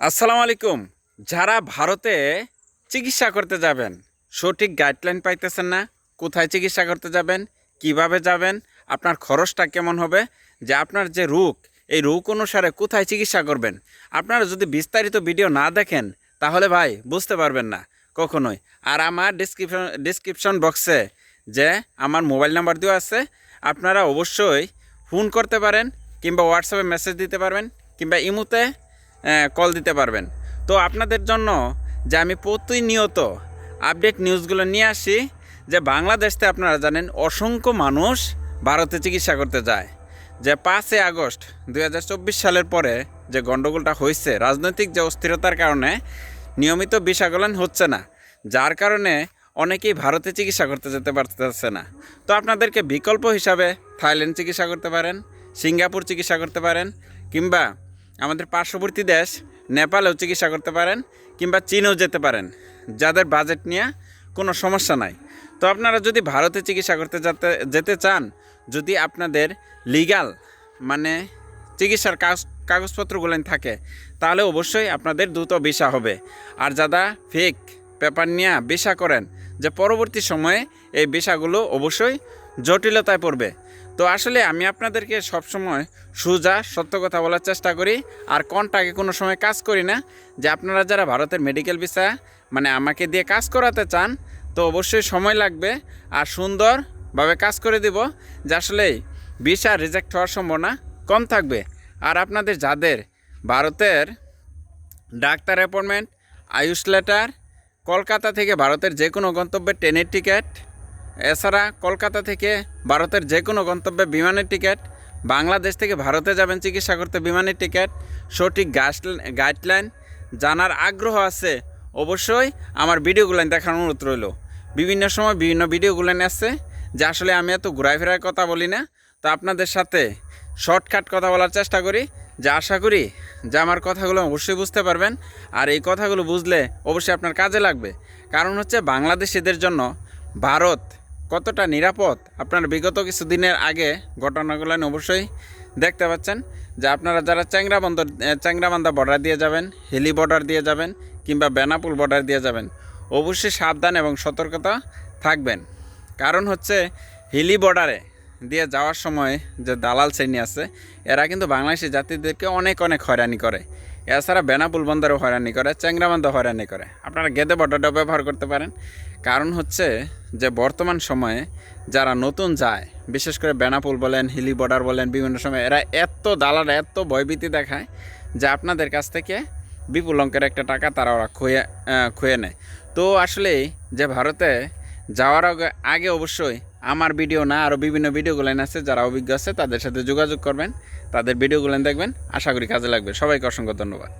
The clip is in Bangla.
আসসালামু আলাইকুম। যারা ভারতে চিকিৎসা করতে যাবেন, সঠিক গাইডলাইন পাইতেছেন না, কোথায় চিকিৎসা করতে যাবেন, কীভাবে যাবেন, আপনার খরচটা কেমন হবে, যে আপনার যে রোগ, এই রোগ অনুসারে কোথায় চিকিৎসা করবেন, আপনারা যদি বিস্তারিত ভিডিও না দেখেন, তাহলে ভাই বুঝতে পারবেন না, কখনোই। আর আমার ডিসক্রিপশন ডিসক্রিপশন বক্সে যে আমার মোবাইল নাম্বার দেওয়া আছে, আপনারা অবশ্যই ফোন করতে পারেন, কিংবা হোয়াটসঅ্যাপে মেসেজ দিতে পারবেন, কিংবা ইমুতে কল দিতে পারবেন। তো আপনাদের জন্য যে আমি প্রতিনিয়ত আপডেট নিউজগুলো নিয়ে আসি, যে বাংলাদেশতে আপনারা জানেন অসংখ্য মানুষ ভারতে চিকিৎসা করতে যায়। যে পাঁচই আগস্ট দু হাজার চব্বিশ সালের পরে যে গণ্ডগোলটা হয়েছে, রাজনৈতিক যে অস্থিরতার কারণে নিয়মিত বিষাগলন হচ্ছে না, যার কারণে অনেকেই ভারতে চিকিৎসা করতে যেতে পারতেছে না। তো আপনাদেরকে বিকল্প হিসাবে থাইল্যান্ড চিকিৎসা করতে পারেন, সিঙ্গাপুর চিকিৎসা করতে পারেন, কিংবা আমাদের পার্শ্ববর্তী দেশ নেপালেও চিকিৎসা করতে পারেন কিংবা চীনেও যেতে পারেন। যাদের বাজেট নিয়ে কোনো সমস্যা নাই। তো আপনারা যদি ভারতে চিকিৎসা করতে যেতে যেতে চান, যদি আপনাদের লিগাল মানে চিকিৎসার কাজ কাগজপত্রগুলো থাকে, তাহলে অবশ্যই আপনাদের দ্রুত ভিসা হবে। আর যারা ফেক পেপার নিয়ে ভিসা করেন, যে পরবর্তী সময়ে এই ভিসাগুলো অবশ্যই জটিলতায় পড়বে। তো আসলে আমি আপনাদেরকে সবসময় সোজা, সত্য কথা বলার চেষ্টা করি আর কন্টাকে কোনো সময় কাজ করি না। যে আপনারা যারা ভারতের মেডিকেল ভিসা মানে আমাকে দিয়ে কাজ করাতে চান, তো অবশ্যই সময় লাগবে আর সুন্দরভাবে কাজ করে দিব, যে আসলে ভিসা রিজেক্ট হওয়ার সম্ভাবনা কম থাকবে। আর আপনাদের যাদের ভারতের doctor appointment AYUSH letter Kolkata থেকে ভারতের যে কোনো গন্তব্যে ট্রেনের টিকিট এছাড়া কলকাতা থেকে ভারতের যে কোনো গন্তব্যে বিমানের টিকিট, বাংলাদেশ থেকে ভারতে যাবেন চিকিৎসা করতে বিমানের টিকিট, সঠিক গাইডলাইন জানার আগ্রহ আছে, অবশ্যই আমার ভিডিওগুলো দেখার অনুরোধ রইল। বিভিন্ন সময় বিভিন্ন ভিডিওগুলো আসছে, যে আসলে আমি এত ঘুরাই ফেরার কথা বলি না, তো আপনাদের সাথে শর্টকাট কথা বলার চেষ্টা করি, যে আশা করি যে আমার কথাগুলো অবশ্যই বুঝতে পারবেন, আর এই কথাগুলো বুঝলে অবশ্যই আপনার কাজে লাগবে। কারণ হচ্ছে বাংলাদেশিদের জন্য ভারত কতটা নিরাপদ? আপনার বিগত কিছু দিনের আগে ঘটনাগুলো অবশ্যই দেখতে পাচ্ছেন যে আপনারা যারা চ্যাংরাবন্দর চ্যাংরাবান্ধা বর্ডার দিয়ে যাবেন, হিলি বর্ডার দিয়ে যাবেন কিংবা বেনাপুল বর্ডার দিয়ে যাবেন, অবশ্যই সাবধান এবং সতর্কতা থাকবেন। কারণ হচ্ছে হিলি বর্ডারে দিয়ে যাওয়ার সময় যে দালাল শ্রেণি আছে, এরা কিন্তু বাংলাদেশি জাতিদেরকে অনেক অনেক হয়রানি করে। এছাড়া বেনাপুল বন্দরও হয়রানি করে চ্যাংরাবান্ধা হয়রানি করে। আপনারা গেদে বর্ডারটাও ব্যবহার করতে পারেন। কারণ হচ্ছে যে বর্তমান সময়ে যারা নতুন যায়, বিশেষ করে বেনাপুল বলেন, হিলি বর্ডার বলেন, বিভিন্ন সময়, এরা এত দালাল, এত ভয়ভীতি দেখায় যে আপনাদের কাছ থেকে বিপুল অঙ্কের একটা টাকা তারা ওরা খুয়ে খুয়ে নেয়। তো আসলে যে ভারতে যাওয়ার আগে অবশ্যই আমার ভিডিও না আরও বিভিন্ন ভিডিওগুলো আছে, যারা অভিজ্ঞ আছে, তাদের সাথে যোগাযোগ করবেন। তাদের ভিডিওগুলো দেখবেন, আশা করি কাজে লাগবে। সবাইকে অসংখ্য ধন্যবাদ।